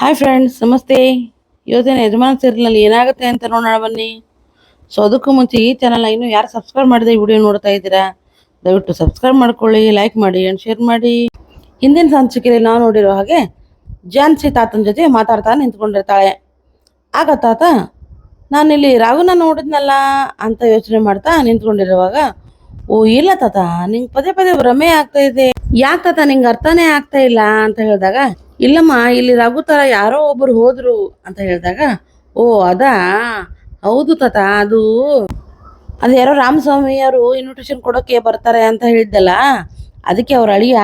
Hi friends ನಮಸ್ತೆ. ಇವತ್ತಿನ ಯಜಮಾನ್ ಸೀರಿಯಲ್ನಲ್ಲಿ ಏನಾಗುತ್ತೆ ಅಂತ ನೋಡೋಣ ಬನ್ನಿ. ಸೊ ಅದಕ್ಕೂ ಮುಂಚೆ ಈ ಚಾನಲ್ನ ಇನ್ನೂ ಯಾರು ಸಬ್ಸ್ಕ್ರೈಬ್ ಮಾಡಿದೆ ವಿಡಿಯೋ ನೋಡ್ತಾ ಇದ್ದೀರಾ, ದಯವಿಟ್ಟು ಸಬ್ಸ್ಕ್ರೈಬ್ ಮಾಡ್ಕೊಳ್ಳಿ ಲೈಕ್ ಮಾಡಿ ಆ್ಯಂಡ್ ಶೇರ್ ಮಾಡಿ. ಹಿಂದಿನ ಸಂಚಿಕೆಯಲ್ಲಿ ನಾವು ನೋಡಿರೋ ಹಾಗೆ ಜಾನ್ಸಿ ತಾತನ ಜೊತೆ ಮಾತಾಡ್ತಾ ನಿಂತ್ಕೊಂಡಿರ್ತಾಳೆ. ಆಗ ತಾತ, ನಾನಿಲ್ಲಿ ರಾಘುನ ನೋಡಿದ್ನಲ್ಲ ಅಂತ ಯೋಚನೆ ಮಾಡ್ತಾ ನಿಂತ್ಕೊಂಡಿರುವಾಗ, ಓ, ಇಲ್ಲ ತಾತ, ನಿಂಗೆ ಪದೇ ಪದೇ ಭ್ರಮೆ ಆಗ್ತಾ ಇದೆ. ಯಾಕೆ ತಾತ, ನಿಂಗೆ ಅರ್ಥನೇ ಆಗ್ತಾ ಇಲ್ಲ ಅಂತ ಹೇಳಿದಾಗ ಇಲ್ಲಮ್ಮ, ಇಲ್ಲಿ ರಘು ತರ ಯಾರೋ ಒಬ್ರು ಹೋದ್ರು ಅಂತ ಹೇಳಿದಾಗ, ಓ, ಅದಾ? ಹೌದು ತಾತ, ಅದು ಅದು ಯಾರೋ ರಾಮಸ್ವಾಮಿ ಅವರು ಇನ್ವಿಟೇಷನ್ ಕೊಡೋಕೆ ಬರ್ತಾರೆ ಅಂತ ಹೇಳಿದ್ದಲ್ಲ, ಅದಕ್ಕೆ ಅವ್ರ ಅಳಿಯ?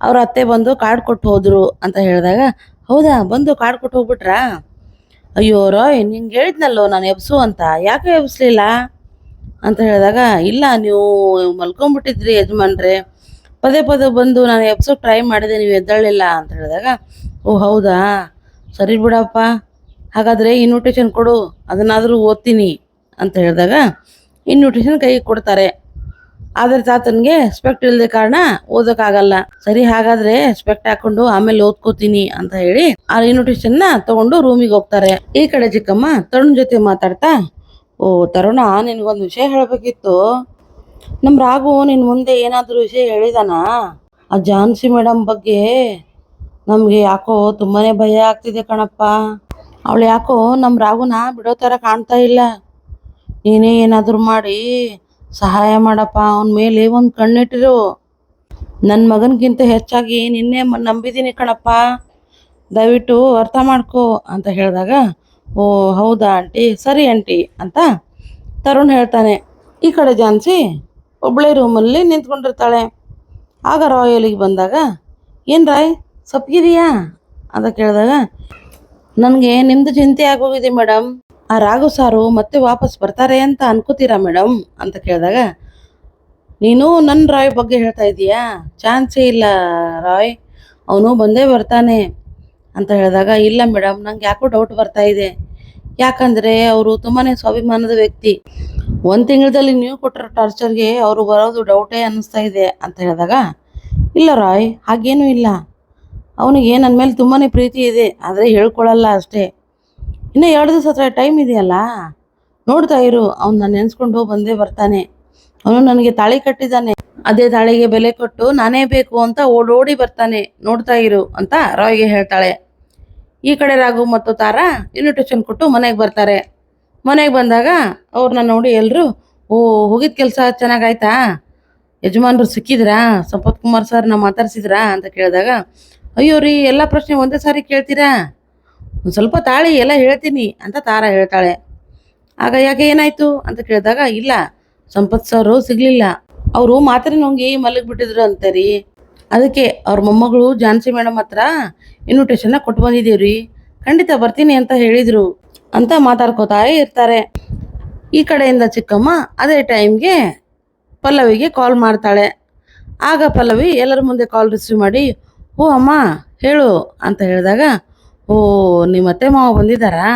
ಅವ್ರ ಅತ್ತೆ ಬಂದು ಕಾರ್ಡ್ ಕೊಟ್ಟು ಹೋದ್ರು ಅಂತ ಹೇಳಿದಾಗ, ಹೌದಾ, ಬಂದು ಕಾರ್ಡ್ ಕೊಟ್ಟು ಹೋಗ್ಬಿಟ್ರಾ? ಅಯ್ಯೋ ರೋಯ್, ನಿಂಗೆ ಹೇಳಿದ್ನಲ್ಲೋ ನಾನು ಎಬ್ಸು ಅಂತ, ಯಾಕೆ ಎಬ್ಸ್ಲಿಲ್ಲ? ಅಂತ ಹೇಳಿದಾಗ, ಇಲ್ಲ, ನೀವು ಮಲ್ಕೊಂಡ್ಬಿಟ್ಟಿದ್ರಿ ಯಜಮಾನ್ರೆ ಪದೇ ಪದೇ ಬಂದು ನಾನು ಎಬ್ಸೋಕೆ ಟ್ರೈ ಮಾಡಿದೆ, ನೀವು ಎದ್ದಳಿಲ್ಲ ಅಂತ ಹೇಳಿದಾಗ, ಓ ಹೌದಾ? ಸರಿ ಬಿಡಪ್ಪ. ಹಾಗಾದರೆ ಇನ್ವಿಟೇಷನ್ ಕೊಡು, ಅದನ್ನಾದರೂ ಓದ್ತೀನಿ ಅಂತ ಹೇಳಿದಾಗ ಇನ್ವಿಟೇಷನ್ ಕೈಗೆ ಕೊಡ್ತಾರೆ. ಆದರೆ ತಾತನಿಗೆ ಸ್ಪೆಕ್ಟ್ ಇಲ್ಲದೆ ಕಾರಣ ಓದೋಕ್ಕಾಗಲ್ಲ. ಸರಿ, ಹಾಗಾದ್ರೆ ಸ್ಪೆಕ್ಟ್ ಹಾಕೊಂಡು ಆಮೇಲೆ ಓದ್ಕೋತೀನಿ ಅಂತ ಹೇಳಿ ಆ ಇನ್ವಿಟೇಷನ್ನ ತಗೊಂಡು ರೂಮಿಗೆ ಹೋಗ್ತಾರೆ. ಈ ಕಡೆ ಚಿಕ್ಕಮ್ಮ ತರುಣ್ ಜೊತೆ ಮಾತಾಡ್ತಾ, ಓ ತರುಣ, ನಿನಗೊಂದು ವಿಷಯ ಹೇಳಬೇಕಿತ್ತು. ನಮ್ಮ ರಾಘು ನಿನ್ನ ಮುಂದೆ ಏನಾದರೂ ವಿಷಯ ಹೇಳಿದಾನ? ಆ ಜಾನ್ಸಿ ಮೇಡಮ್ ಬಗ್ಗೆ ನಮಗೆ ಯಾಕೋ ತುಂಬಾನೇ ಭಯ ಆಗ್ತಿದೆ ಕಣಪ್ಪ. ಅವಳು ಯಾಕೋ ನಮ್ಮ ರಾಘುನ ಬಿಡೋ ಥರ ಕಾಣ್ತಾ ಇಲ್ಲ. ನೀನೇ ಏನಾದರೂ ಮಾಡಿ ಸಹಾಯ ಮಾಡಪ್ಪ, ಅವನ ಮೇಲೆ ಒಂದು ಕಣ್ಣಿಟ್ಟಿರು. ನನ್ನ ಮಗನಿಗಿಂತ ಹೆಚ್ಚಾಗಿ ನಿನ್ನೆ ನಂಬಿದ್ದೀನಿ ಕಣಪ್ಪ. ದಯವಿಟ್ಟು ಅರ್ಥ ಮಾಡ್ಕೋ ಅಂತ ಹೇಳಿದಾಗ, ಓ ಹೌದಾ ಆಂಟಿ? ಸರಿ ಆಂಟಿ ಅಂತ ತರುಣ್ ಹೇಳ್ತಾನೆ. ಈ ಕಡೆ ಜಾನ್ಸಿ ಒಬ್ಬಳೇ ರೂಮಲ್ಲಿ ನಿಂತ್ಕೊಂಡಿರ್ತಾಳೆ. ಆಗ ರಾಯ್ ಬಂದಾಗ, ಏನು ರಾಯ್, ಸಪ್ಗಿದೆಯಾ? ಅಂತ ಕೇಳಿದಾಗ, ನನಗೆ ನಿಮ್ಮದು ಚಿಂತೆ ಆಗೋಗಿದೆ ಮೇಡಮ್ ಆ ರಾಘು ಸಾರು ಮತ್ತೆ ವಾಪಸ್ ಬರ್ತಾರೆ ಅಂತ ಅನ್ಕೋತೀರಾ ಮೇಡಮ್ ಅಂತ ಕೇಳಿದಾಗ, ನೀನು ನನ್ನ ರಾಯ್ ಬಗ್ಗೆ ಹೇಳ್ತಾ ಇದೀಯಾ? ಚಾನ್ಸೇ ಇಲ್ಲ ರಾಯ್. ಅವನು ಬಂದೇ ಬರ್ತಾನೆ. ಅಂತ ಹೇಳಿದಾಗ, ಇಲ್ಲ ಮೇಡಮ್ ನಂಗೆ ಯಾಕೋ ಡೌಟ್ ಬರ್ತಾ ಇದೆ. ಯಾಕಂದರೆ ಅವರು ತುಂಬಾ ಸ್ವಾಭಿಮಾನದ ವ್ಯಕ್ತಿ. ಒಂದು ತಿಂಗಳಲ್ಲಿ ನೀವು ಕೊಟ್ಟಿರೋ ಟಾರ್ಚರ್ಗೆ ಅವರು ಬರೋದು ಡೌಟೇ ಅನ್ನಿಸ್ತಾ ಇದೆ ಅಂತ ಹೇಳಿದಾಗ, ಇಲ್ಲ ರಾಯ್, ಹಾಗೇನೂ ಇಲ್ಲ. ಅವನಿಗೆ ನನ್ನ ಮೇಲೆ ತುಂಬಾ ಪ್ರೀತಿ ಇದೆ, ಆದರೆ ಹೇಳ್ಕೊಳ್ಳಲ್ಲ ಅಷ್ಟೇ. ಇನ್ನು ಎರಡು ದಿವಸ ಹತ್ರ ಟೈಮ್ ಇದೆಯಲ್ಲ, ನೋಡ್ತಾ ಇರು, ಅವ್ನು ನಾನು ನೆನೆಸ್ಕೊಂಡು ಬಂದೇ ಬರ್ತಾನೆ. ಅವನು ನನಗೆ ತಾಳಿ ಕಟ್ಟಿದ್ದಾನೆ ಅದೇ ತಾಳಿಗೆ ಬೆಲೆ ಕೊಟ್ಟು ನಾನೇ ಬೇಕು ಅಂತ ಓಡೋಡಿ ಬರ್ತಾನೆ. ನೋಡ್ತಾ ಇರು ಅಂತ ರಾಯ್ಗೆ ಹೇಳ್ತಾಳೆ. ಈ ಕಡೆ ರಾಘು ಮತ್ತು ತಾರಾ ಇನ್ವಿಟೇಷನ್ ಕೊಟ್ಟು ಮನೆಗೆ ಬರ್ತಾರೆ. ಮನೆಗೆ ಬಂದಾಗ ಅವ್ರನ್ನ ನೋಡಿ ಎಲ್ಲರೂ ಓ, ಹೋಗಿದ ಕೆಲಸ ಚೆನ್ನಾಗಾಯ್ತಾ? ಯಜಮಾನ್ರು ಸಿಕ್ಕಿದ್ರಾ? ಸಂಪತ್ ಕುಮಾರ್ ಸರ್ನ ಮಾತಾಡ್ಸಿದ್ರಾ? ಅಂತ ಕೇಳಿದಾಗ, ಅಯ್ಯೋ ರೀ, ಎಲ್ಲ ಪ್ರಶ್ನೆ ಒಂದೇ ಸಾರಿ ಕೇಳ್ತೀರಾ? ಒಂದು ಸ್ವಲ್ಪ ತಾಳಿ, ಎಲ್ಲ ಹೇಳ್ತೀನಿ ಅಂತ ತಾರ ಹೇಳ್ತಾಳೆ. ಆಗ ಯಾಕೆ ಏನಾಯ್ತು ಅಂತ ಕೇಳಿದಾಗ, ಇಲ್ಲ, ಸಂಪತ್ ಸರು ಸಿಗ್ಲಿಲ್ಲ. ಅವರು ಮಾತ್ರ ನುಂಗಿ ಮಲಗಿಬಿಟ್ಟಿದ್ರು ಅಂತ ರೀ. ಅದಕ್ಕೆ ಅವ್ರ ಮೊಮ್ಮಗಳು ಜಾನ್ಸಿ ಮೇಡಮ್ ಹತ್ರ ಇನ್ವಿಟೇಷನ್ನ ಕೊಟ್ಟು ಬಂದಿದ್ದೀವಿ ರೀ ಖಂಡಿತ ಬರ್ತೀನಿ ಅಂತ ಹೇಳಿದರು. ಅಂತ ಮಾತಾಡ್ಕೋತಾ ಇರ್ತಾರೆ. ಈ ಕಡೆಯಿಂದ ಚಿಕ್ಕಮ್ಮ ಅದೇ ಟೈಮ್ಗೆ ಪಲ್ಲವಿಗೆ ಕಾಲ್ ಮಾಡ್ತಾಳೆ. ಆಗ ಪಲ್ಲವಿ ಎಲ್ಲರ ಮುಂದೆ ಕಾಲ್ ರಿಸೀವ್ ಮಾಡಿ, ಓ ಅಮ್ಮ, ಹೇಳು, ಅಂತ ಹೇಳಿದಾಗ, ಓ, ನಿಮ್ಮ ಅತ್ತೆ ಮಾವ ಬಂದಿದ್ದಾರಾ?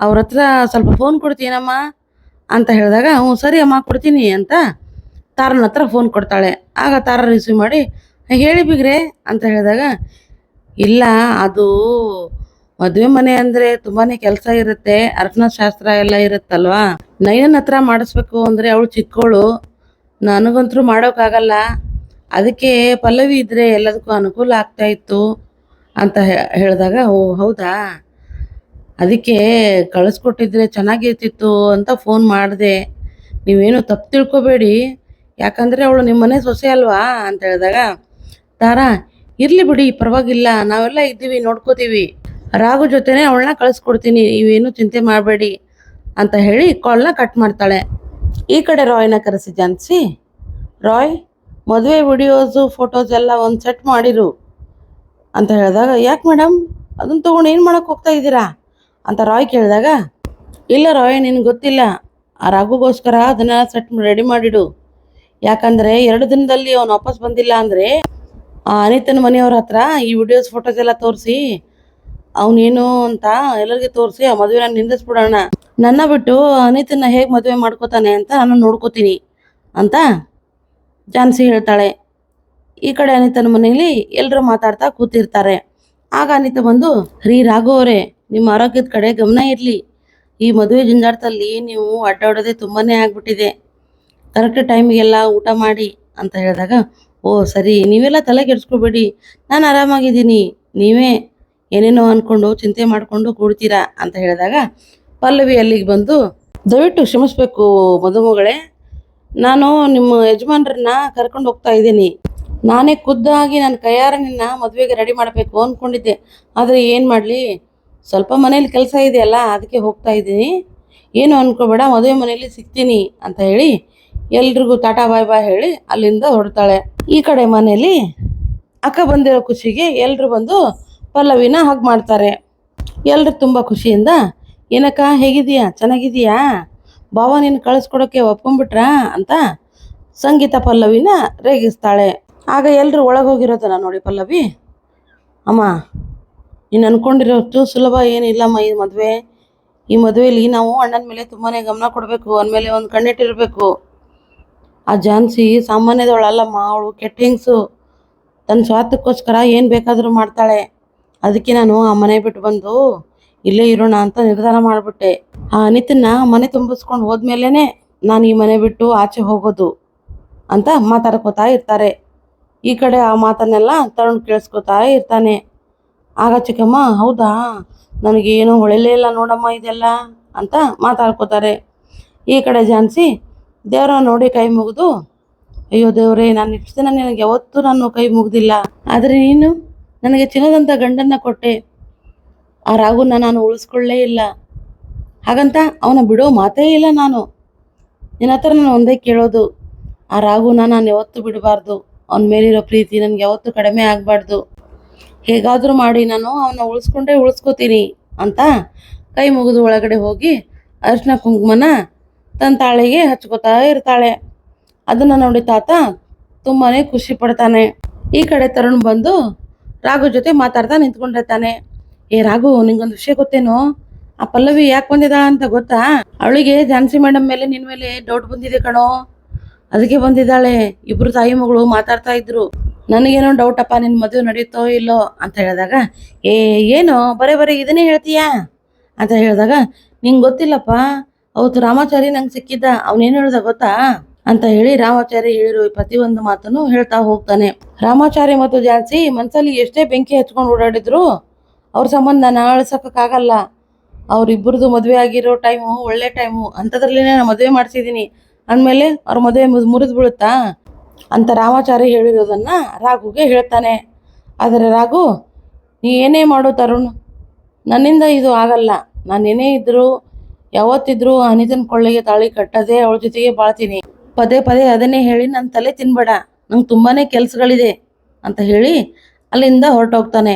ಅವ್ರ ಹತ್ರ ಸ್ವಲ್ಪ ಫೋನ್ ಕೊಡ್ತೀನಮ್ಮ, ಅಂತ ಹೇಳಿದಾಗ, ಹ್ಞೂ, ಸರಿ ಅಮ್ಮ, ಕೊಡ್ತೀನಿ, ಅಂತ ತಾರನ ಹತ್ರ ಫೋನ್ ಕೊಡ್ತಾಳೆ. ಆಗ ತಾರ ರಿಸೀವ್ ಮಾಡಿ, ಹೇಳಿ ಬಿಗ್ರೆ, ಅಂತ ಹೇಳಿದಾಗ, ಇಲ್ಲ, ಅದು ಮದುವೆ ಮನೆ ಅಂದ್ರೆ ತುಂಬಾನೇ ಕೆಲಸ ಇರುತ್ತೆ. ಅರ್ಶನ ಶಾಸ್ತ್ರ ಎಲ್ಲ ಇರುತ್ತಲ್ವಾ? ನೈನನ್ ಹತ್ರ ಮಾಡಿಸ್ಬೇಕು ಅಂದ್ರೆ ಅವಳು ಚಿಕ್ಕವಳು ನನಗಂತೂ ಮಾಡೋಕ್ಕಾಗಲ್ಲ. ಅದಕ್ಕೆ ಪಲ್ಲವಿ ಇದ್ದರೆ ಎಲ್ಲದಕ್ಕೂ ಅನುಕೂಲ ಆಗ್ತಾ ಇತ್ತು ಅಂತ ಹೇಳಿದಾಗ, ಓ, ಹೌದಾ? ಅದಕ್ಕೆ ಕಳಿಸ್ಕೊಟ್ಟಿದ್ರೆ ಚೆನ್ನಾಗಿರ್ತಿತ್ತು ಅಂತ ಫೋನ್ ಮಾಡಿದೆ. ನೀವೇನು ತಪ್ಪು ತಿಳ್ಕೊಬೇಡಿ. ಯಾಕಂದರೆ ಅವಳು ನಿಮ್ಮ ಮನೆ ಸೊಸೆ ಅಲ್ವಾ ಅಂತ ಹೇಳಿದಾಗ, ತಾರಾ, ಇರಲಿ ಬಿಡಿ, ಪರವಾಗಿಲ್ಲ. ನಾವೆಲ್ಲ ಇದ್ದೀವಿ, ನೋಡ್ಕೋತೀವಿ. ರಾಘು ಜೊತೆನೇ ಅವಳನ್ನ ಕಳಿಸ್ಕೊಡ್ತೀನಿ, ನೀವೇನು ಚಿಂತೆ ಮಾಡಬೇಡಿ ಅಂತ ಹೇಳಿ ಕಾಲ್ನ ಕಟ್ ಮಾಡ್ತಾಳೆ. ಈ ಕಡೆ ರಾಯ್ನ ಕರೆಸಿ ಜಾನ್ಸಿ. ರಾಯ್, ಮದುವೆ ವಿಡಿಯೋಸು ಫೋಟೋಸ್ ಎಲ್ಲ ಒಂದು ಸೆಟ್ ಮಾಡಿರು ಅಂತ ಹೇಳಿದಾಗ, ಯಾಕೆ ಮೇಡಮ್ ಅದನ್ನು ತೊಗೊಂಡು ಏನು ಮಾಡೋಕೆ ಹೋಗ್ತಾ ಇದ್ದೀರಾ? ಅಂತ ರಾಯ್ ಕೇಳಿದಾಗ, ಇಲ್ಲ ರಾಯ್, ನಿನ್ಗೆ ಗೊತ್ತಿಲ್ಲ. ಆ ರಾಘುಗೋಸ್ಕರ ಅದನ್ನು ಸೆಟ್ ರೆಡಿ ಮಾಡಿಡು. ಯಾಕಂದರೆ ಎರಡು ದಿನದಲ್ಲಿ ಅವನು ವಾಪಸ್ ಬಂದಿಲ್ಲ ಅಂದರೆ ಅನಿತನ ಮನೆಯವ್ರ ಹತ್ರ ಈ ವಿಡಿಯೋಸ್ ಫೋಟೋಸ್ ಎಲ್ಲ ತೋರಿಸಿ ಅವನೇನು ಅಂತ ಎಲ್ಲರಿಗೆ ತೋರಿಸಿ, ಆ ಮದುವೆನ ನಿಂದಿಸ್ಬಿಡೋಣ. ನನ್ನ ಬಿಟ್ಟು ಅನಿತನ್ನ ಹೇಗೆ ಮದುವೆ ಮಾಡ್ಕೋತಾನೆ ಅಂತ ನಾನು ನೋಡ್ಕೋತೀನಿ ಅಂತ ಜಾನ್ಸಿ ಹೇಳ್ತಾಳೆ. ಈ ಕಡೆ ಅನಿತನ ಮನೆಯಲ್ಲಿ ಎಲ್ಲರೂ ಮಾತಾಡ್ತಾ ಕೂತಿರ್ತಾರೆ. ಆಗ ಅನಿತ ಬಂದು, ರೀ ರಾಘು ಅವರೇ, ನಿಮ್ಮ ಆರೋಗ್ಯದ ಕಡೆ ಗಮನ ಇರಲಿ. ಈ ಮದುವೆ ಜಂಜಾಟದಲ್ಲಿ ನೀವು ಅಡ್ಡಾಡೋದೇ ತುಂಬಾ ಆಗಿಬಿಟ್ಟಿದೆ. ಕರೆಕ್ಟ್ ಟೈಮಿಗೆಲ್ಲ ಊಟ ಮಾಡಿ ಅಂತ ಹೇಳಿದಾಗ, ಓ ಸರಿ, ನೀವೆಲ್ಲ ತಲೆ ಕೆಡಿಸ್ಕೊಬೇಡಿ ನಾನು ಆರಾಮಾಗಿದ್ದೀನಿ. ನೀವೇ ಏನೇನೋ ಅಂದ್ಕೊಂಡು ಚಿಂತೆ ಮಾಡಿಕೊಂಡು ಕೂಡ್ತೀರಾ ಅಂತ ಹೇಳಿದಾಗ ಪಲ್ಲವಿ ಅಲ್ಲಿಗೆ ಬಂದು, ದಯವಿಟ್ಟು ಕ್ಷಮಿಸ್ಬೇಕು ಮದುಮಗಳೇ. ನಾನು ನಿಮ್ಮ ಯಜಮಾನ್ರನ್ನ ಕರ್ಕೊಂಡು ಹೋಗ್ತಾ ಇದ್ದೀನಿ. ನಾನೇ ಖುದ್ದಾಗಿ ನನ್ನ ಕೈಯಾರ ನಿನ್ನ ಮದುವೆಗೆ ರೆಡಿ ಮಾಡಬೇಕು ಅಂದ್ಕೊಂಡಿದ್ದೆ ಆದರೆ ಏನು ಮಾಡಲಿ? ಸ್ವಲ್ಪ ಮನೇಲಿ ಕೆಲಸ ಇದೆಯಲ್ಲ, ಅದಕ್ಕೆ ಹೋಗ್ತಾ ಇದ್ದೀನಿ. ಏನು ಅನ್ಕೋಬೇಡ, ಮದುವೆ ಮನೆಯಲ್ಲಿ ಸಿಗ್ತೀನಿ ಅಂತ ಹೇಳಿ ಎಲ್ರಿಗೂ ಟಾಟಾ ಬಾಯ್ ಬಾಯ್ ಹೇಳಿ ಅಲ್ಲಿಂದ ಹೊಡ್ತಾಳೆ ಈ ಕಡೆ ಮನೆಯಲ್ಲಿ ಅಕ್ಕ ಬಂದಿರೋ ಖುಷಿಗೆ ಎಲ್ಲರೂ ಬಂದು ಪಲ್ಲವಿನ ಹಾಗೆ ಮಾಡ್ತಾರೆ. ಎಲ್ಲರೂ ತುಂಬ ಖುಷಿಯಿಂದ, ಏನಕ್ಕ ಹೇಗಿದೀಯಾ ಚೆನ್ನಾಗಿದೀಯಾ ಭಾವ ನೀನು ಕಳಿಸ್ಕೊಡೋಕ್ಕೆ ಒಪ್ಕೊಂಬಿಟ್ರಾ ಅಂತ ಸಂಗೀತ ಪಲ್ಲವಿನ ರೇಗಿಸ್ತಾಳೆ. ಆಗ ಎಲ್ಲರೂ ಒಳಗೆ ಹೋಗಿರೋದನ್ನ ನೋಡಿ ಪಲ್ಲವಿ. ಅಮ್ಮ, ನೀನು ಅಂದ್ಕೊಂಡಿರೋಷ್ಟು ಸುಲಭ ಏನಿಲ್ಲಮ್ಮ ಈ ಮದುವೆ. ಈ ಮದುವೆಯಲ್ಲಿ ನಾವು ಅಣ್ಣನ ಮೇಲೆ ತುಂಬಾ ಗಮನ ಕೊಡಬೇಕು ಅಂದಮೇಲೆ ಒಂದು ಕಣ್ಣಿಟ್ಟಿರಬೇಕು. ಆ ಜಾನ್ಸಿ ಸಾಮಾನ್ಯದವಳಲ್ಲಮ್ಮ, ಅವಳು ಕೆಟ್ಟಿಂಗ್ಸು ತನ್ನ ಸ್ವಾರ್ಥಕ್ಕೋಸ್ಕರ ಏನು ಬೇಕಾದರೂ ಮಾಡ್ತಾಳೆ. ಅದಕ್ಕೆ ನಾನು ಆ ಮನೆ ಬಿಟ್ಟು ಬಂದು, ಇಲ್ಲೇ ಇರೋಣ ಅಂತ ನಿರ್ಧಾರ ಮಾಡಿಬಿಟ್ಟೆ. ಆ ಅನಿತನ್ನ ಮನೆ ತುಂಬಿಸ್ಕೊಂಡು ಹೋದ್ಮೇಲೆ ನಾನು ಈ ಮನೆ ಬಿಟ್ಟು ಆಚೆ ಹೋಗೋದು ಅಂತ ಮಾತಾಡ್ಕೋತಾ ಇರ್ತಾರೆ. ಈ ಕಡೆ ಆ ಮಾತನ್ನೆಲ್ಲ ತರುಣ್ ಕೇಳಿಸ್ಕೊತಾ ಇರ್ತಾನೆ. ಆಗ ಚಿಕ್ಕಮ್ಮ, ಹೌದಾ? ನನಗೇನು ಹೊಳೆಲೇ ಇಲ್ಲ ನೋಡಮ್ಮ ಇದೆಲ್ಲ ಅಂತ ಮಾತಾಡ್ಕೋತಾರೆ. ಈ ಕಡೆ ಜಾನ್ಸಿ ದೇವರ ನೋಡಿ ಕೈ ಮುಗಿದು, ಅಯ್ಯೋ ದೇವರೇ, ನಾನು ಇಷ್ಟು ದಿನ ನಿನಗೆ ಯಾವತ್ತೂ ನಾನು ಕೈ ಮುಗ್ದಿಲ್ಲ. ಆದರೆ ನೀನು? ನನಗೆ ಚಿನ್ನದಂಥ ಗಂಡನ್ನ ಕೊಟ್ಟೆ. ಆ ರಾಗುನ ನಾನು ಉಳಿಸ್ಕೊಳ್ಳೇ ಇಲ್ಲ. ಹಾಗಂತ ಅವನ ಬಿಡೋ ಮಾತೇ ಇಲ್ಲ ನಾನು. ನಿನ್ನ ಹತ್ರ ನಾನು ಒಂದೇ ಕೇಳೋದು. ಆ ರಾಗುನ ನಾನು ಯಾವತ್ತೂ ಬಿಡಬಾರ್ದು. ಅವನ ಮೇಲಿರೋ ಪ್ರೀತಿ ನನಗೆ ಯಾವತ್ತೂ ಕಡಿಮೆ ಆಗಬಾರ್ದು. ಹೇಗಾದರೂ ಮಾಡಿ ನಾನು ಅವನ ಉಳಿಸ್ಕೊಂಡೇ ಉಳಿಸ್ಕೋತೀನಿ ಅಂತ ಕೈ ಮುಗಿದು ಒಳಗಡೆ ಹೋಗಿ ಅರ್ಶಿನ ಕುಂಕುಮನ ತನ್ನ ತಾಳಿಗೆ ಹಚ್ಕೋತಾ ಇರ್ತಾಳೆ. ಅದನ್ನು ನೋಡಿ ತಾತ ತುಂಬಾ ಖುಷಿ ಪಡ್ತಾನೆ. ಈ ಕಡೆ ತರುಣ್ ಬಂದು ರಾಘು ಜೊತೆ ಮಾತಾಡ್ತಾ ನಿಂತ್ಕೊಂಡಿರ್ತಾನೆ ಏ ರಾಘು, ನಿಂಗೊಂದು ವಿಷಯ ಗೊತ್ತೇನೋ? ಆ ಪಲ್ಲವಿ ಯಾಕೆ ಬಂದಿದ್ದಾಳ ಅಂತ ಗೊತ್ತಾ? ಅವಳಿಗೆ ಝಾನ್ಸಿ ಮೇಡಮ್ ಮೇಲೆ ನಿನ್ನ ಮೇಲೆ ಡೌಟ್ ಬಂದಿದೆ ಕಣೋ. ಅದಕ್ಕೆ ಬಂದಿದ್ದಾಳೆ. ಇಬ್ರು ತಾಯಿ ಮಗಳು ಮಾತಾಡ್ತಾ ಇದ್ರು. ನನಗೇನೋ ಡೌಟ್ ಅಪ್ಪ ನಿನ್ನ ಮದುವೆ ನಡೆಯುತ್ತೋ ಇಲ್ಲೋ ಅಂತ ಹೇಳಿದಾಗ, ಏ, ಏನು? ಬರೇ ಬರೀ ಇದನ್ನೇ ಹೇಳ್ತೀಯಾ? ಅಂತ ಹೇಳಿದಾಗ, ನಿಂಗೆ ಗೊತ್ತಿಲ್ಲಪ್ಪ, ಅವತ್ತು ರಾಮಾಚಾರಿ ನಂಗೆ ಸಿಕ್ಕಿದ್ದ. ಅವನೇನು ಹೇಳ್ದ ಗೊತ್ತಾ? ಅಂತ ಹೇಳಿ ರಾಮಾಚಾರಿ ಹೇಳಿರೋ ಪ್ರತಿಯೊಂದು ಮಾತನ್ನು ಹೇಳ್ತಾ ಹೋಗ್ತಾನೆ. ರಾಮಾಚಾರಿ ಮತ್ತು ಜಾನ್ಸಿ ಮನ್ಸಲ್ಲಿ ಎಷ್ಟೇ ಬೆಂಕಿ ಹಚ್ಕೊಂಡು ಓಡಾಡಿದ್ರು ಅವ್ರ ಸಂಬಂಧ ಅಳ್ಸಕ್ಕಾಗಲ್ಲ ಅವ್ರಿಬ್ಬರದು ಮದುವೆ ಆಗಿರೋ ಟೈಮು ಒಳ್ಳೆ ಟೈಮು ಅಂಥದ್ರಲ್ಲೇ ನಾನು ಮದುವೆ ಮಾಡಿಸಿದ್ದೀನಿ ಅಂದಮೇಲೆ ಅವ್ರ ಮದುವೆ ಮುರಿದು ಬೀಳುತ್ತಾ ಅಂತ ರಾಮಾಚಾರಿ ಹೇಳಿರೋದನ್ನ ರಾಘುಗೆ ಹೇಳ್ತಾನೆ. ಆದರೆ ರಾಘು, ನೀ ಏನೇ ಮಾಡು ತರುಣ್, ನನ್ನಿಂದ ಇದು ಆಗಲ್ಲ. ನಾನು ಏನೇ ಇದ್ದರೂ ಯಾವತ್ತಿದ್ರೂ ಅನಿತನ ಕೊಳ್ಳೆಗೆ ತಾಳಿ ಕಟ್ಟದೆ ಅವಳ ಜೊತೆಗೆ ಬಾಳ್ತೀನಿ. ಪದೇ ಪದೇ ಅದನ್ನೇ ಹೇಳಿ ನನ್ನ ತಲೆ ತಿನ್ಬೇಡ. ನಂಗೆ ತುಂಬಾ ಕೆಲಸಗಳಿದೆ ಅಂತ ಹೇಳಿ ಅಲ್ಲಿಂದ ಹೊರಟೋಗ್ತಾನೆ.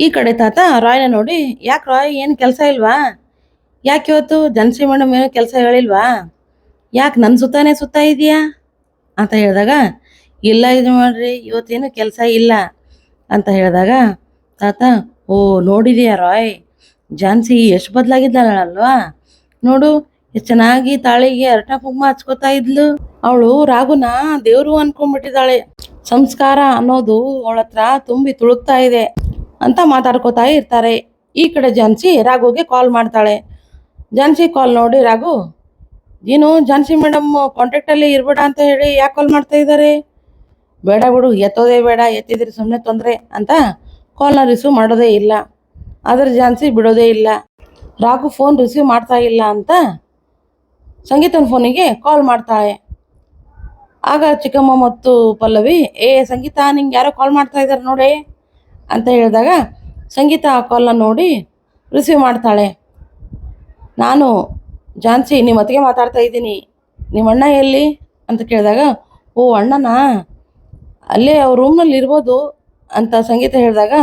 ಈ ಕಡೆ ತಾತ ರಾಯ್ನ ನೋಡಿ, ಯಾಕೆ ರಾಯ್, ಏನು ಕೆಲಸ ಇಲ್ವಾ? ಯಾಕೆ ಇವತ್ತು ಜನಶ್ರೀ ಮೇಡಮ್ ಏನು ಕೆಲಸ ಹೇಳಿಲ್ವಾ? ಯಾಕೆ ನನ್ನ ಸುತ್ತಾನೆ ಸುತ್ತ ಇದೆಯಾ ಅಂತ ಹೇಳಿದಾಗ, ಇಲ್ಲ ಇದು ಮಾಡ್ರಿ, ಇವತ್ತೇನು ಕೆಲಸ ಇಲ್ಲ. ಅಂತ ಹೇಳಿದಾಗ, ತಾತ, ಓ, ನೋಡಿದೀಯಾ ರಾಯ್? ಜಾನ್ಸಿ ಎಷ್ಟು ಬದಲಾಗಿದ್ದಾಳಲ್ವಾ? ನೋಡು ಎಷ್ಟು ಚೆನ್ನಾಗಿ ತಾಳಿಗೆ ಅರಟ ಕುಂಕುಮ ಹಚ್ಕೋತಾ ಇದ್ಲು. ಅವಳು ರಾಗುನ ದೇವ್ರು ಅನ್ಕೊಂಡ್ಬಿಟ್ಟಿದ್ದಾಳೆ. ಸಂಸ್ಕಾರ ಅನ್ನೋದು ಅವಳ ಹತ್ರ ತುಂಬಿ ತುಳುಕ್ತಾ ಇದೆ ಅಂತ ಮಾತಾಡ್ಕೋತಾ ಇರ್ತಾರೆ. ಈ ಕಡೆ ಜಾನ್ಸಿ ರಾಘುಗೆ ಕಾಲ್ ಮಾಡ್ತಾಳೆ. ಜಾನ್ಸಿ ಕಾಲ್ ನೋಡಿ ರಾಘು ಏನು ಜಾನ್ಸಿ ಮೇಡಮ್ ಕಾಂಟ್ಯಾಕ್ಟಲ್ಲಿ ಇರ್ಬೇಡ ಅಂತ ಹೇಳಿ ಯಾಕೆ ಕಾಲ್ ಮಾಡ್ತಾ ಇದ್ದಾರೆ? ಬೇಡ ಬಿಡು, ಎತ್ತೋದೇ ಬೇಡ, ಎತ್ತಿದ್ರೆ ಸುಮ್ಮನೆ ತೊಂದರೆ ಅಂತ ಕಾಲ್ನ ರಿಸೀವ್ ಮಾಡೋದೇ ಇಲ್ಲ. ಆದರೆ ಜಾನ್ಸಿ ಬಿಡೋದೇ ಇಲ್ಲ. ರಾಘು ಫೋನ್ ರಿಸೀವ್ ಮಾಡ್ತಾ ಇಲ್ಲ ಅಂತ ಸಂಗೀತನ ಫೋನಿಗೆ ಕಾಲ್ ಮಾಡ್ತಾಳೆ. ಆಗ ಚಿಕ್ಕಮ್ಮ ಮತ್ತು ಪಲ್ಲವಿ, ಏ ಸಂಗೀತ, ನಿಂಗೆ ಯಾರೋ ಕಾಲ್ ಮಾಡ್ತಾ ಇದ್ದಾರೆ ನೋಡಿ ಅಂತ ಹೇಳಿದಾಗ ಸಂಗೀತ ಆ ಕಾಲ್ನ ನೋಡಿ ರಿಸೀವ್ ಮಾಡ್ತಾಳೆ. ನಾನು ಜಾನ್ಸಿ ನಿಮ್ಮ ಅತ್ತಿಗೆ ಮಾತಾಡ್ತಾ ಇದ್ದೀನಿ. ನಿಮ್ಮ ಅಣ್ಣ ಎಲ್ಲಿ? ಅಂತ ಕೇಳಿದಾಗ, ಓ ಅಣ್ಣನಾ? ಅಲ್ಲೇ ಅವ್ರ ರೂಮ್ನಲ್ಲಿ ಇರ್ಬೋದು ಅಂತ ಸಂಗೀತ ಹೇಳಿದಾಗ,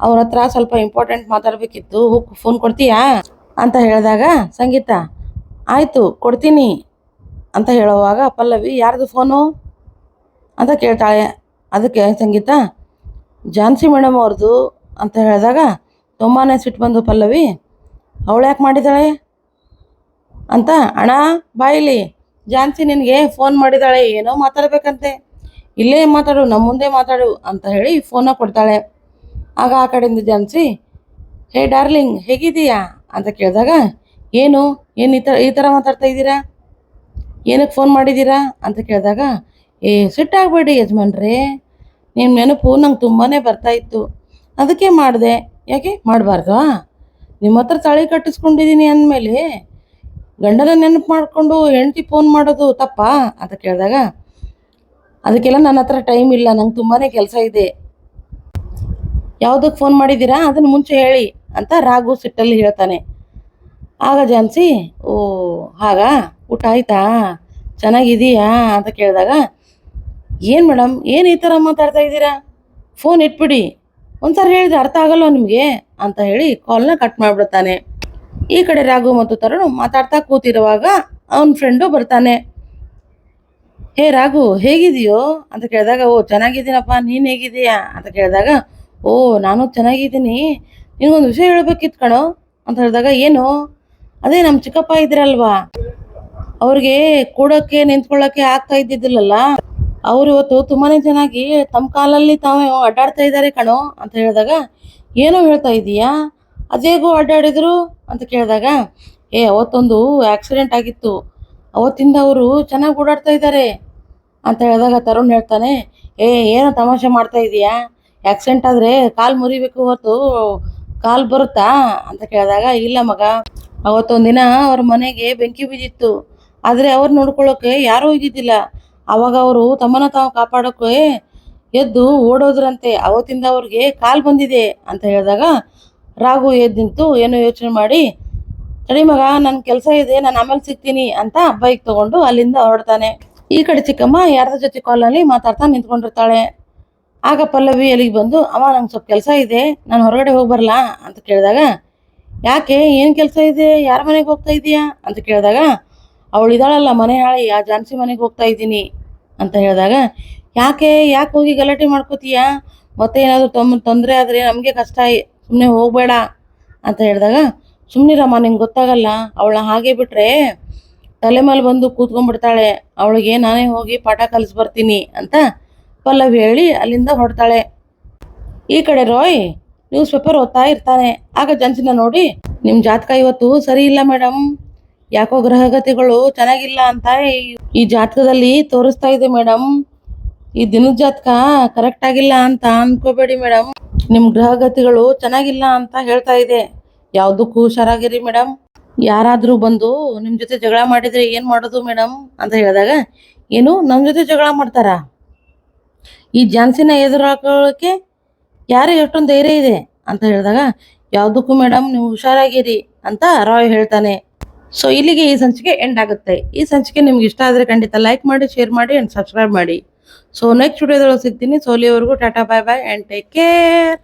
ಅವ್ರ ಹತ್ರ ಸ್ವಲ್ಪ ಇಂಪಾರ್ಟೆಂಟ್ ಮಾತಾಡಬೇಕಿತ್ತು. ಫೋನ್ ಕೊಡ್ತೀಯಾ? ಅಂತ ಹೇಳಿದಾಗ, ಸಂಗೀತ ಆಯಿತು, ಕೊಡ್ತೀನಿ ಅಂತ ಹೇಳುವಾಗ, ಪಲ್ಲವಿ, ಯಾರ್ದು ಫೋನು ಅಂತ ಕೇಳ್ತಾಳೆ. ಅದಕ್ಕೆ, ಸಂಗೀತ, ಜಾನ್ಸಿ ಮೇಡಮ್ ಅವ್ರದ್ದು ಅಂತ ಹೇಳಿದಾಗ ತುಂಬಾ ಸಿಟ್ಟು ಬಂದು ಪಲ್ಲವಿ, ಅವಳು ಯಾಕೆ ಮಾಡಿದ್ದಾಳೆ? ಅಂತ, ಅಣ್ಣ ಬಾಯಿಲಿ ಜಾನ್ಸಿ ನಿನಗೆ ಫೋನ್ ಮಾಡಿದ್ದಾಳೆ ಏನೋ ಮಾತಾಡಬೇಕಂತೆ. ಇಲ್ಲೇ ಮಾತಾಡು ನಮ್ಮ ಮುಂದೆ ಮಾತಾಡು ಅಂತ ಹೇಳಿ ಫೋನ ಕೊಡ್ತಾಳೆ. ಆಗ ಆ ಕಡೆಯಿಂದ ಜಾನ್ಸಿ, ಹೇ ಡಾರ್ಲಿಂಗ್ ಹೇಗಿದೀಯಾ ಅಂತ ಕೇಳಿದಾಗ ಏನು? ಏನು ಈ ಥರ ಈ ಥರ ಮಾತಾಡ್ತಾ ಇದ್ದೀರಾ? ಏನಕ್ಕೆ ಫೋನ್ ಮಾಡಿದ್ದೀರಾ? ಅಂತ ಕೇಳಿದಾಗ, ಏ ಸಿಟ್ಟಾಗಬೇಡಿ ಯಜಮಾನ್ರೇ. ನಿಮ್ಮ ನೆನಪು ನಂಗೆ ತುಂಬಾ ಬರ್ತಾ ಇತ್ತು. ಅದಕ್ಕೆ ಮಾಡಿದೆ. ಯಾಕೆ? ಮಾಡಬಾರ್ದು ನಿಮ್ಮ ಹತ್ರ ತಾಳಿ ಕಟ್ಟಿಸ್ಕೊಂಡಿದ್ದೀನಿ ಅಂದಮೇಲೆ ಗಂಡನ ನೆನಪು ಮಾಡಿಕೊಂಡು ಹೆಂಡ್ತಿ ಫೋನ್ ಮಾಡೋದು ತಪ್ಪಾ? ಅಂತ ಕೇಳಿದಾಗ, ಅದಕ್ಕೆಲ್ಲ ನನ್ನ ಹತ್ರ ಟೈಮ್ ಇಲ್ಲ. ನಂಗೆ ತುಂಬಾ ಕೆಲಸ ಇದೆ. ಯಾವುದಕ್ಕೆ ಫೋನ್ ಮಾಡಿದ್ದೀರಾ? ಅದನ್ನು ಮುಂಚೆ ಹೇಳಿ ಅಂತ ರಾಘು ಸಿಟ್ಟಲ್ಲಿ ಹೇಳ್ತಾನೆ. ಆಗ ಜಾನ್ಸಿ, ಓ, ಹಾಗಾ? ಊಟ ಆಯ್ತಾ? ಚೆನ್ನಾಗಿದೀಯಾ ಅಂತ ಕೇಳಿದಾಗ, ಏನು ಮೇಡಮ್ ಏನು ಈ ಥರ ಮಾತಾಡ್ತಾ ಇದ್ದೀರಾ? ಫೋನ್ ಇಟ್ಬಿಡಿ. ಒಂದ್ಸರಿ ಹೇಳಿದ್ರೆ ಅರ್ಥ ಆಗಲ್ಲ ನಿಮಗೆ? ಅಂತ ಹೇಳಿ ಕಾಲ್ನ ಕಟ್ ಮಾಡಿಬಿಡ್ತಾನೆ. ಈ ಕಡೆ ರಾಘು ಮತ್ತು ತರುಣ್ ಮಾತಾಡ್ತಾ ಕೂತಿರುವಾಗ ಅವನ ಫ್ರೆಂಡು ಬರ್ತಾನೆ. ಹೇ ರಾಘು ಹೇಗಿದೆಯೋ ಅಂತ ಕೇಳಿದಾಗ, ಓ, ಚೆನ್ನಾಗಿದ್ದೀನಪ್ಪ, ನೀನು ಹೇಗಿದೀಯಾ ಅಂತ ಕೇಳಿದಾಗ, ಓ, ನಾನು ಚೆನ್ನಾಗಿದ್ದೀನಿ. ನಿನಗೊಂದು ವಿಷಯ ಹೇಳ್ಬೇಕಿತ್ತು ಕಣೋ? ಅಂತ ಹೇಳಿದಾಗ, ಏನು? ಅದೇ ನಮ್ಮ ಚಿಕ್ಕಪ್ಪ ಇದ್ರಲ್ವಾ? ಅವ್ರಿಗೆ ಕೂಡಕ್ಕೆ ನಿಂತ್ಕೊಳ್ಳಕ್ಕೆ ಆಗ್ತಾ ಇದ್ದಿದ್ದಿಲ್ಲಲ್ಲ? ಅವ್ರು ಇವತ್ತು ತುಂಬಾನೇ ಚೆನ್ನಾಗಿ ತಮ್ಮ ಕಾಲಲ್ಲಿ ತಾವೇ ಅಡ್ಡಾಡ್ತಾ ಇದ್ದಾರೆ ಕಣೋ ಅಂತ ಹೇಳಿದಾಗ, ಏನೋ ಹೇಳ್ತಾ ಇದೀಯಾ? ಅದೇಗೋ ಅಡ್ಡಾಡಿದ್ರು ಅಂತ ಕೇಳಿದಾಗ, ಏ, ಅವತ್ತೊಂದು ಆಕ್ಸಿಡೆಂಟ್ ಆಗಿತ್ತು. ಅವತ್ತಿಂದ ಅವರು ಚೆನ್ನಾಗಿ ಓಡಾಡ್ತಾ ಇದ್ದಾರೆ ಅಂತ ಹೇಳಿದಾಗ ತರುಣ್ ಹೇಳ್ತಾನೆ, ಏ, ಏನೋ ತಮಾಷೆ ಮಾಡ್ತಾ ಇದೀಯಾ? ಆಕ್ಸಿಡೆಂಟ್ ಆದರೆ ಕಾಲು ಮುರಿಬೇಕು ಹೊತ್ತು ಕಾಲು ಬರುತ್ತಾ? ಅಂತ ಕೇಳಿದಾಗ, ಇಲ್ಲ ಮಗ. ಅವತ್ತೊಂದಿನ ಅವ್ರ ಮನೆಗೆ ಬೆಂಕಿ ಬಿದ್ದಿತ್ತು ಆದರೆ ಅವ್ರು ನೋಡ್ಕೊಳ್ಳೋಕೆ ಯಾರೂ ಇದ್ದಿದ್ದಿಲ್ಲ. ಅವಾಗ ಅವರು ತಮ್ಮನ್ನ ತಾವು ಕಾಪಾಡೋಕೆ ಎದ್ದು ಓಡೋದ್ರಂತೆ. ಅವತ್ತಿಂದ ಅವ್ರಿಗೆ ಕಾಲು ಬಂದಿದೆ ಅಂತ ಹೇಳಿದಾಗ ರಾಘು ಎದ್ದು ನಿಂತು ಏನೋ ಯೋಚನೆ ಮಾಡಿ, ತಡಿ ಮಗ ನನ್ನ ಕೆಲಸ ಇದೆ, ನಾನು ಆಮೇಲೆ ಸಿಗ್ತೀನಿ ಅಂತ ಬೈಕ್ ತಗೊಂಡು ಅಲ್ಲಿಂದ ಹೊರಡ್ತಾನೆ. ಈ ಕಡೆ ಚಿಕ್ಕಮ್ಮ ಯಾರ್ದ ಜೊತೆ ಕಾಲಲ್ಲಿ ಮಾತಾಡ್ತಾ ನಿಂತ್ಕೊಂಡಿರ್ತಾಳೆ. ಆಗ ಪಲ್ಲವಿ ಅಲ್ಲಿಗೆ ಬಂದು, ಅವ ನಂಗೆ ಸ್ವಲ್ಪ ಕೆಲಸ ಇದೆ, ನಾನು ಹೊರಗಡೆ ಹೋಗಿ ಬರಲಾ? ಅಂತ ಕೇಳಿದಾಗ ಯಾಕೆ, ಏನು ಕೆಲಸ ಇದೆ, ಯಾರ ಮನೆಗೆ ಹೋಗ್ತಾ ಇದೀಯಾ? ಅಂತ ಕೇಳಿದಾಗ, ಅವಳು ಇದ್ದಾಳಲ್ಲ ಮನೆ ಹಾಳಿ, ಆ ಜಾನ್ಸಿ ಮನೆಗೆ ಹೋಗ್ತಾ ಇದ್ದೀನಿ ಅಂತ ಹೇಳಿದಾಗ, ಯಾಕೆ ಯಾಕೆ ಹೋಗಿ ಗಲಾಟೆ ಮಾಡ್ಕೋತೀಯಾ? ಮತ್ತೆ ಏನಾದರೂ ತೊಮ್, ತೊಂದರೆ ಆದರೆ ನಮಗೆ ಕಷ್ಟ ಸುಮ್ಮನೆ ಹೋಗಬೇಡ ಅಂತ ಹೇಳಿದಾಗ ಸುಮ್ಮನಿರಮ್ಮ ನಿಂಗೆ ಗೊತ್ತಾಗಲ್ಲ, ಅವಳ ಹಾಗೆ ಬಿಟ್ರೆ ತಲೆ ಮೇಲೆ ಬಂದು ಕೂತ್ಕೊಂಡ್ಬಿಡ್ತಾಳೆ, ಅವಳಿಗೆ ನಾನೇ ಹೋಗಿ ಪಾಠ ಕಲಿಸಿ ಬರ್ತೀನಿ ಅಂತ ಪಲ್ಲವಿ ಹೇಳಿ ಅಲ್ಲಿಂದ ಹೊಡ್ತಾಳೆ ಈ ಕಡೆ ರೋಯ್ ನ್ಯೂಸ್ ಪೇಪರ್ ಓದ್ತಾ ಇರ್ತಾನೆ. ಆಗ ಜನ್ಸಿನ ನೋಡಿ ನಿಮ್ಮ ಜಾತಕ ಇವತ್ತು ಸರಿ ಇಲ್ಲ ಮೇಡಮ್ ಯಾಕೋ ಗ್ರಹಗತಿಗಳು ಚೆನ್ನಾಗಿಲ್ಲ ಅಂತ ಈ- ಜಾತಕದಲ್ಲಿ ತೋರಿಸ್ತಾ ಇದೆ ಮೇಡಮ್ ಈ ದಿನದ ಜಾತಕ ಕರೆಕ್ಟ್ ಆಗಿಲ್ಲ ಅಂತ ಅನ್ಕೋಬೇಡಿ ಮೇಡಮ್ ನಿಮ್ಮ ಗ್ರಹಗತಿಗಳು ಚೆನ್ನಾಗಿಲ್ಲ ಅಂತ ಹೇಳ್ತಾ ಇದೆ. ಯಾವುದಕ್ಕೂ ಹುಷಾರಾಗಿರಿ ಮೇಡಮ್ ಯಾರಾದರೂ ಬಂದು ನಿಮ್ಮ ಜೊತೆ ಜಗಳ ಮಾಡಿದ್ರೆ ಏನು ಮಾಡೋದು ಮೇಡಮ್ ಅಂತ ಹೇಳಿದಾಗ, ಏನು ನಮ್ಮ ಜೊತೆ ಜಗಳ ಮಾಡ್ತಾರಾ? ಈ ಜಾನ್ಸಿನ ಎದುರು ಹಾಕೊಳ್ಳೋಕೆ ಯಾರಿಗೆ ಎಷ್ಟೊಂದು ಧೈರ್ಯ ಇದೆ ಅಂತ ಹೇಳಿದಾಗ, ಯಾವುದಕ್ಕೂ ಮೇಡಮ್ ನೀವು ಹುಷಾರಾಗಿರಿ ಅಂತ ರಾಯ್ ಹೇಳ್ತಾನೆ. ಸೊ ಇಲ್ಲಿಗೆ ಈ ಸಂಚಿಕೆ ಎಂಡ್ ಆಗುತ್ತೆ. ಈ ಸಂಚಿಕೆ ನಿಮ್ಗೆ ಇಷ್ಟ ಆದರೆ ಖಂಡಿತ ಲೈಕ್ ಮಾಡಿ ಶೇರ್ ಮಾಡಿ ಆ್ಯಂಡ್ ಸಬ್ಸ್ಕ್ರೈಬ್ ಮಾಡಿ. ಸೊ ನೆಕ್ಸ್ಟ್ ವಿಡಿಯೋದೊಳಗೆ ಸಿಗ್ತೀನಿ. ಸೋಲಿಯವರೆಗೂ tata bye bye and take care